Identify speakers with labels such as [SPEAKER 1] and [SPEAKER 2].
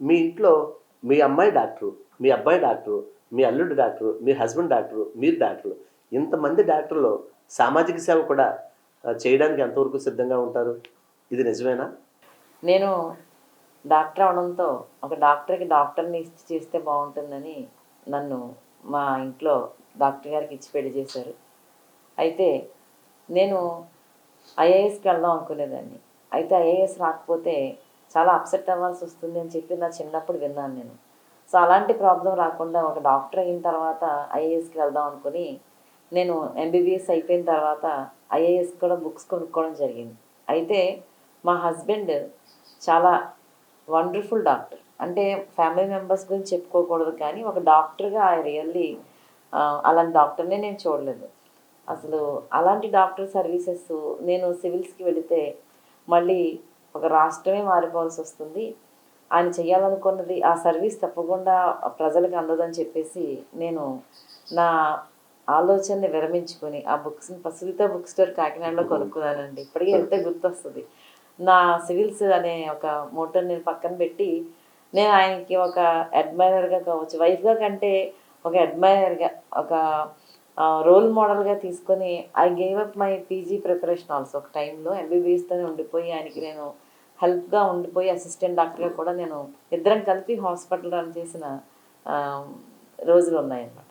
[SPEAKER 1] మీ ఇంట్లో మీ అమ్మాయి డాక్టరు మీ అబ్బాయి డాక్టరు మీ అల్లుడు డాక్టరు మీ హస్బెండ్ డాక్టరు మీరు డాక్టర్లు ఇంతమంది డాక్టర్లు సామాజిక సేవ కూడా చేయడానికి ఎంతవరకు సిద్ధంగా ఉంటారు? ఇది నిజమేనా?
[SPEAKER 2] నేను డాక్టర్ అవడంతో ఒక డాక్టర్కి డాక్టర్ని ఇచ్చి చేస్తే బాగుంటుందని నన్ను మా ఇంట్లో డాక్టర్ గారికి ఇచ్చి పెళ్ళి చేశారు. అయితే నేను ఐఏఎస్కి వెళ్దాం అనుకునేదాన్ని అయితే ఐఏఎస్ రాకపోతే చాలా అప్సెట్ అవ్వాల్సి వస్తుంది అని చెప్పి నా చిన్నప్పుడు విన్నాను నేను. సో అలాంటి ప్రాబ్లం రాకుండా ఒక డాక్టర్ అయిన తర్వాత ఐఏఎస్కి వెళ్దాం అనుకుని నేను ఎంబీబీఎస్ అయిపోయిన తర్వాత ఐఏఎస్ కూడా బుక్స్ కొనుక్కోవడం జరిగింది. అయితే మా హస్బెండ్ చాలా వండర్ఫుల్ డాక్టర్ అంటే ఫ్యామిలీ మెంబర్స్ గురించి చెప్పుకోకూడదు కానీ ఒక డాక్టర్గా ఐ రియల్లీ అలాంటి డాక్టర్నే నేను చూడలేదు. అసలు అలాంటి డాక్టర్ సర్వీసెస్ నేను సివిల్స్కి వెళితే మళ్ళీ ఒక రాష్ట్రమే మారిపోవాల్సి వస్తుంది. ఆయన చేయాలనుకున్నది ఆ సర్వీస్ తప్పకుండా ప్రజలకు అందదని చెప్పేసి నేను నా ఆలోచనని విరమించుకొని ఆ బుక్స్ని సునీత బుక్ స్టోర్ కాకినాడలో కొనుక్కున్నానండి. ఇప్పటికీ వెళ్తే గుర్తొస్తుంది. నా సివిల్స్ అనే ఒక మోటో నేను పక్కన పెట్టి నేను ఆయనకి ఒక అడ్మైరర్గా కావచ్చు వైఫ్గా కంటే ఒక అడ్మైరర్గా ఒక రోల్ మోడల్గా తీసుకొని I gave up my PG preparation also ఒక టైంలో ఎంబీబీఎస్తోనే ఉండిపోయి ఆయనకి నేను హెల్ప్గా ఉండిపోయి అసిస్టెంట్ డాక్టర్గా కూడా నేను ఇద్దరం కలిపి హాస్పిటల్ రన్ చేసిన రోజులు ఉన్నాయన్నమాట.